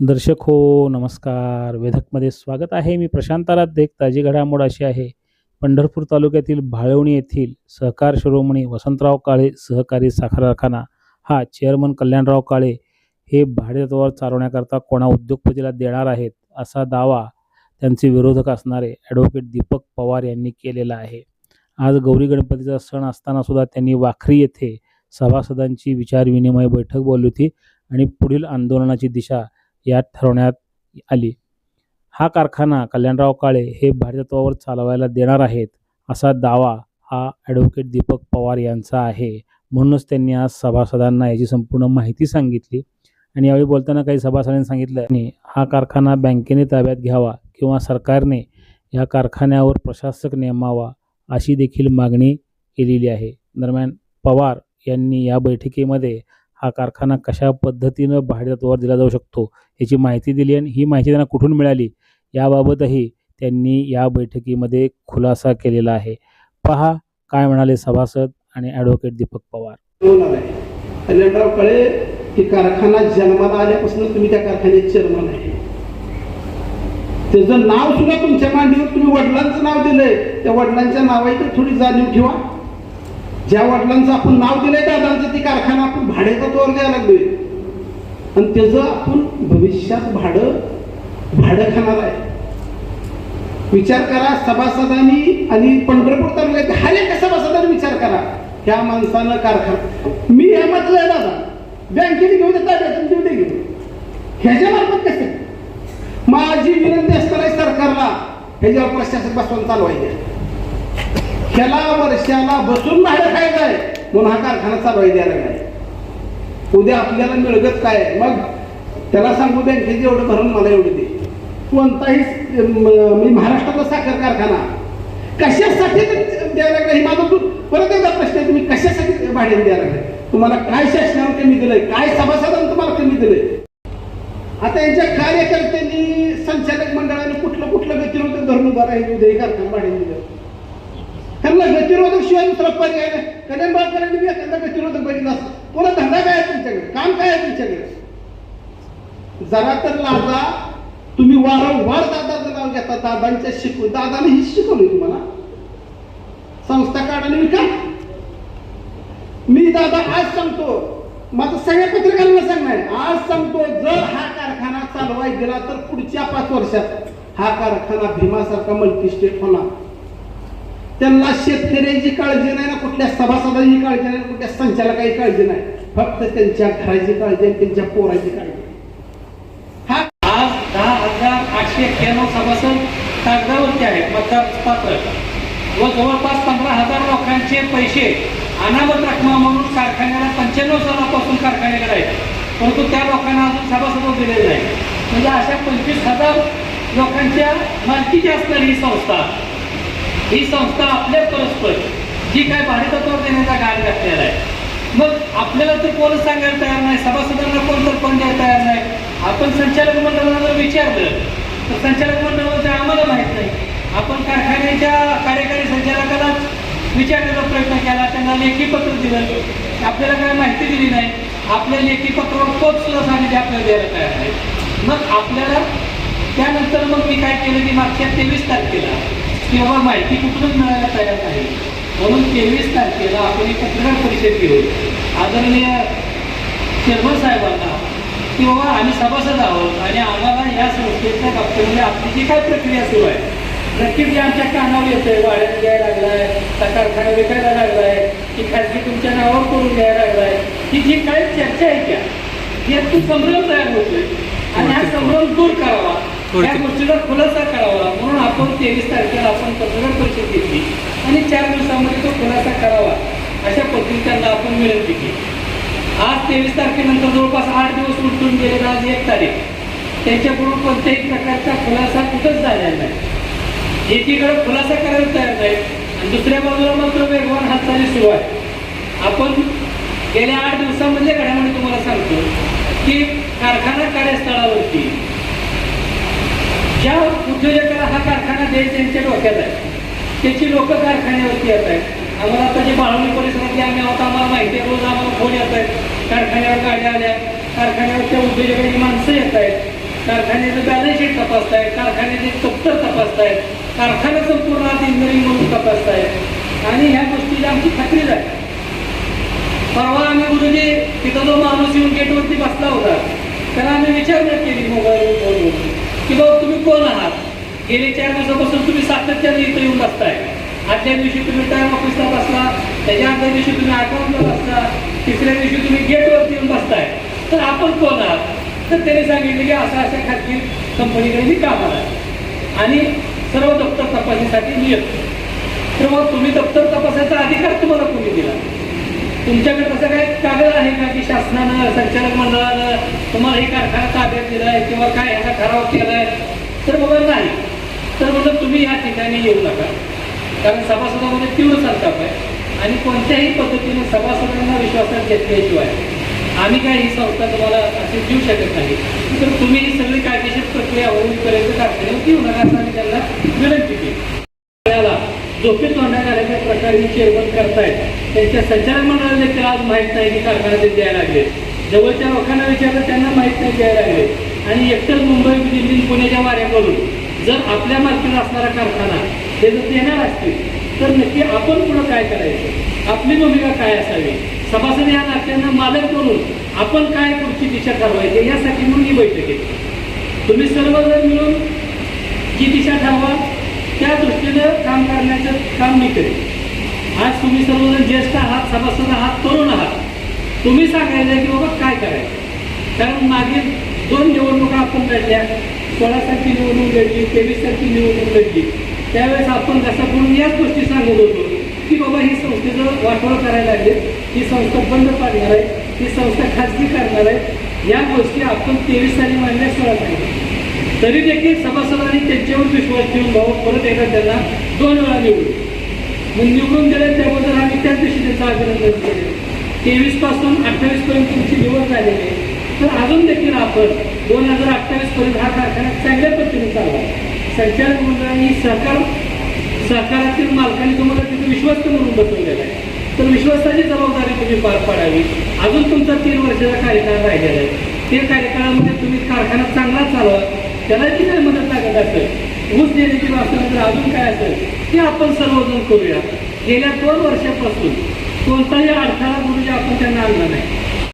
दर्शक हो नमस्कार. वेधकमध्ये स्वागत आहे. मी प्रशांत देख एक ताजी घडामोड अशी आहे. पंढरपूर तालुक्यातील भाळवणी येथील सहकार शिरोमणी वसंतराव काळे सहकारी साखर कारखाना हा चेअरमन कल्याणराव काळे हे भाडेतत्वावर चालवण्याकरता कोणा उद्योगपतीला देणार आहेत असा दावा त्यांचे विरोधक असणारे ॲडव्होकेट दीपक पवार यांनी केलेला आहे. आज गौरी गणपतीचा सण असताना सुद्धा त्यांनी वाखरी येथे सभासदांची विचारविनिमय बैठक बोलली होती आणि पुढील आंदोलनाची दिशा यात ठरवण्यात आली. हा कारखाना कल्याणराव काळे हे भारतत्वावर चालवायला देणार आहेत असा दावा हा ॲडव्होकेट दीपक पवार यांचा आहे. म्हणूनच त्यांनी आज सभासदांना याची संपूर्ण माहिती सांगितली आणि यावेळी बोलताना काही सभासदांनी सांगितलं आणि हा कारखाना बँकेने ताब्यात घ्यावा किंवा सरकारने या कारखान्यावर प्रशासक नेमावा अशी देखील मागणी केलेली आहे. दरम्यान पवार यांनी या बैठकीमध्ये हा कारखाना कशा पद्धतीनं भाडेतत्वावर दिला जाऊ शकतो याची माहिती दिली आणि ही माहिती त्यांना कुठून मिळाली याबाबतही त्यांनी या बैठकीमध्ये खुलासा केलेला आहे. पहा काय म्हणाले सभासद आणि ॲडव्होकेट दीपक पवार. कल्याणराव कळे की कारखाना जन्माला आल्यापासून तुम्ही त्या कारखान्याचे चेअरमन आहे. त्याचं नाव सुद्धा तुमच्या मांडीवर तुम्ही वडिलांचं नाव दिलंय. त्या वडिलांच्या नावाची थोडी जाणीव ठेवा. ज्या वडिलांचं आपण नाव दिलंय दादांचं ती कारखाना आपण भाड्याचा तोर द्यायला लागलोय. आणि त्याचं आपण भविष्यात भाडं भाडं खाणार आहे. विचार करा सभासदांनी आणि पंढरपूर तालुक्यात हाले एका सभासदांनी विचार करा? त्या माणसानं कारखाना मी हे म्हटलंय दादा बँकेने घेऊन येत ताब्यातून देऊ घेऊन ह्याच्या मार्फत कसं? माझी विनंती असणार आहे सरकारला ह्याच्यावर प्रशासक बसवून चालवायचे. त्याला वर्षाला बसून भाडं खायचंय म्हणून हा कारखाना चालवायला द्यायला काय उद्या आपल्याला मिळगत काय? मग त्याला सांगू बँकेचे एवढं भरून मला एवढं दे. कोणताही मी महाराष्ट्राचा साखर कारखाना. कशासाठी द्यायला लागला? हे माझा तू परत एकदा प्रश्न आहे तुम्ही कशासाठी भाड्याने द्यायला लागलाय तुम्हाला काय शासनावर कमी दिलंय? काय सभासदांना तुम्हाला कमी दिलंय? आता यांच्या कार्यकर्त्यांनी संचालक मंडळाने कुठलं कुठलं गतिरोधक धरून उभा राहील. उद्या कारखाना भाड्याने दिलं. त्यांना गतिरोधक शिवाय दुसरा पर्याय नाही. कल्याण बाळकरांनी बी त्यांना गतिरोधक बघितला असता पुन्हा धंदा काय आहे तुमच्याकडे? काम काय आहे तुमच्याकडे? जरा तर लाजा. तुम्ही वारंवार दादाचं नाव घेता. दादांच्या शिकवून दादाने हीच शिकवली तुम्हाला. संस्था काढाने विका मी दादा आज सांगतो. माझं सगळ्या पत्रकारांना सांगणार. आज सांगतो जर हा कारखाना चालवाय गेला तर पुढच्या पाच वर्षात हा कारखाना भीमासारखा मल्टी स्टेट होणार. त्यांना शेतकऱ्याची काळजी नाही ना कुठल्या सभासदाची काळजी नाही कुठल्या संचालकाची काळजी नाही. फक्त त्यांच्या घराची काळजी आणि त्यांच्या पोराची काळजी. हा आज दहा हजार आठशे एक्क्याण्णव सभासद कागदावरती आहेत मतदार पात्र. व जवळपास पंधरा हजार लोकांचे पैसे अनामत रकमा म्हणून कारखान्याला पंच्याण्णव सालापासून कारखान्याकडे आहेत. परंतु त्या लोकांना अजून सभासद दिलेले नाही म्हणजे अशा पंचवीस हजार लोकांच्या मालकीची असणारी ही संस्था ही संस्था आपल्या परस्पर जी काय भारतत्वावर देण्याचा गाड घातलेला आहे. मग आपल्याला तर कोण सांगायला तयार नाही? सभासदांना कोण तर पण द्यायला तयार नाही? आपण संचालक मंडळाला जर विचारलं तर संचालक मंडळामध्ये आम्हाला माहीत नाही. आपण कारखान्याच्या कार्यकारी संचालकाला विचारण्याचा प्रयत्न केला त्यांना लेखी पत्र दिलं. आपल्याला काय माहिती दिली नाही. आपल्या लेखी पत्रावर कोच सुद्धा सांगितले आपल्याला द्यायला तयार नाही मग आपल्याला त्यानंतर मग मी काय केलं? की मागच्या तेवीस तारखेला बाबा माहिती कुठूनच मिळायला तयार नाही. म्हणून तेवीस तारखेला आपण एक पत्रकार परिषद घेऊ. आदरणीय चेअरमन साहेबांना की बाबा आम्ही सभासद आहोत आणि आम्हाला या संस्थेच्या बाबतीमध्ये आपली जी काय प्रक्रिया सुरू आहे नक्कीच जे आमच्या कानावर येतंय. वाड्यात घ्यायला लागलाय त्या कारखाना विकायला लागलाय की खाजगी तुमच्या नावावर करून घ्यायला लागलाय. ही जी काय चर्चा आहे त्या यातून संभ्रम तयार होतोय. आणि हा संभ्रम दूर करावा. या गोष्टीचा खुलासा करावा. म्हणून आपण तेवीस तारखेला आपण पत्रकार परिषद घेतली. आणि चार दिवसामध्ये तो खुलासा करावा. अशा पद्धतीने त्यांना आपण विनंती केली आज तेवीस तारखेनंतर जवळपास आठ दिवस उलटून गेले आज एक तारीख. त्यांच्याकडून कोणत्याही प्रकारचा खुलासा कुठंच झालेला नाही. एकीकडे खुलासा करायला तयार नाही. आणि दुसऱ्या बाजूला मात्र वेगवान हालचाली सुरू आहे आपण गेल्या आठ दिवसामधल्या घडामोडी तुम्हाला सांगतो की कारखाना कार्यस्थळावरती ज्या उद्योजकाला हा कारखाना द्यायचा त्यांच्या डोक्यात आहे. त्याची लोक कारखान्यावरती येत आहेत. आम्हाला आता जे बाळवणी परिसरातले आम्ही आहोत आम्हाला माहिती आहे रोज आम्हाला फोन येत आहेत. कारखान्यावर गाड्या आल्या कारखान्यावरच्या उद्योजकांची माणसं येत आहेत. कारखान्याचं बॅलन्स शीट तपासतायत कारखान्याचे दप्तर तपासतायत कारखाना संपूर्ण आज इंजिनिअरिंग म्हणून तपासतायत. आणि ह्या गोष्टीची आमची खात्री आहे. परवा आम्ही गुरुजी तिथं जो माणूस येऊन गेटवरती बसला होता. त्याला आम्ही विचारणा केली मोबाईल फोनवरती कोण आहात? गेले चार दिवसापासून तुम्ही सातत्याने इथं येऊन बसताय. आदल्या दिवशी तुम्ही टाईम ऑफिसला बसला त्याच्या आदल्या दिवशी तुम्ही अकाउंटला बसला तिसऱ्या दिवशी तुम्ही गेटवरती येऊन बसताय. तर आपण कोण आहात? तर त्याने सांगितलं की अशा अशा खाजगी कंपनीकडे मी कामाला आहे. आणि सर्व दप्तर तपासणीसाठी मी येतो. तर मग तुम्ही दप्तर तपासायचा अधिकार तुम्हाला कोणी दिला? तुमच्याकडे तसं काय कागद आहे का की शासनानं संचालक मंडळानं तुम्हाला हे कारखाना ताब्यात दिलाय किंवा काय ह्याचा ठराव केलाय? तर बघा नाही तर म्हणलं तुम्ही या ठिकाणी येऊ नका. कारण सभासदामध्ये तीव्र संताप आहे आणि कोणत्याही पद्धतीने सभासदांना विश्वासात घेतल्याशिवाय आम्ही काय ही संस्था तुम्हाला असे देऊ शकत नाही. तर तुम्ही ही सगळी कायदेशीर प्रक्रिया होईपर्यंत कारखान्यावर येऊ नका असं आम्ही त्यांना विनंती केली. त्याला झोपेत तोंडात आल्याच्या प्रकारे चेअरमन करतायत. त्यांच्या संचालक मंडळाला देखील आज माहीत नाही की कारखाना ते द्यायला लागले. जवळच्या लोकांना विचारलं त्यांना माहीत नाही द्यायला लागले. आणि एकटंच मुंबई दिल्ली पुण्याच्या वाऱ्याकडून जर आपल्या मालकीला असणारा कारखाना हे जर देणार असतील तर नक्की आपण पुढं काय करायचं? आपली भूमिका काय असावी? सभासद या नात्यांना मालक करून आपण काय पुढची दिशा ठरवायची यासाठी म्हणून ही बैठक आहे. तुम्ही सर्वजण मिळून जी दिशा ठरवा त्या दृष्टीनं काम करण्याचं काम मी करेन. आज तुम्ही सर्वजण ज्येष्ठ आहात सभासद आहात तरुण आहात. तुम्ही सांगायचं की बाबा काय करायचं? कारण मागील दोन निवडणुका आपण लढल्या. सोळा निवडणूक लढली तेवीससारखी निवडणूक लढली. त्यावेळेस आपण घसा करून याच गोष्टी सांगत होतो की बाबा ही संस्थेचं वाटोळ करायला लागले. ही संस्था बंद पाडणार आहे ही संस्था खाजगी करणार आहे. या गोष्टी आपण तेवीस साली मांडल्या सोळा साली तरी देखील सभासदांनी त्यांच्यावर विश्वास ठेवून भाऊ परत एकदा त्यांना दोन वेळा निवडू मग निवडून दिले त्याबद्दल आम्ही त्याच दिवशी त्यांचं अभिनंदन केले तेवीसपासून अठ्ठावीस पर्यंत तुमची निवड झालेली आहे. तर अजून देखील आपण दोन हजार अठ्ठावीस पर्यंत हा कारखाना चांगल्या पद्धतीने चालवा. संचालक मंडळाने सहकार सहकारातील मालकांनी तुम्हाला तिथे विश्वस्त म्हणून बसवलेला आहे. तर विश्वासाची जबाबदारी तुम्ही पार पाडावी. अजून तुमचा तीन वर्षाचा कार्यकाळ राहिलेला आहे. ते कार्यकाळामध्ये तुम्ही कारखाना चांगला चालवा. त्याला जी काही मदत लागत असेल? ऊस देण्याची असेल तर अजून काय असेल? ते आपण सर्वजण करूया. गेल्या दोन वर्षापासून कोणताही अडथळा गुरुजी आपण त्यांना आणला नाही.